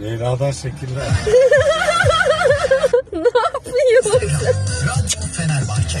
Leyla'dan şekiller. ne yapıyorsun? Radyo Fenerbahçe.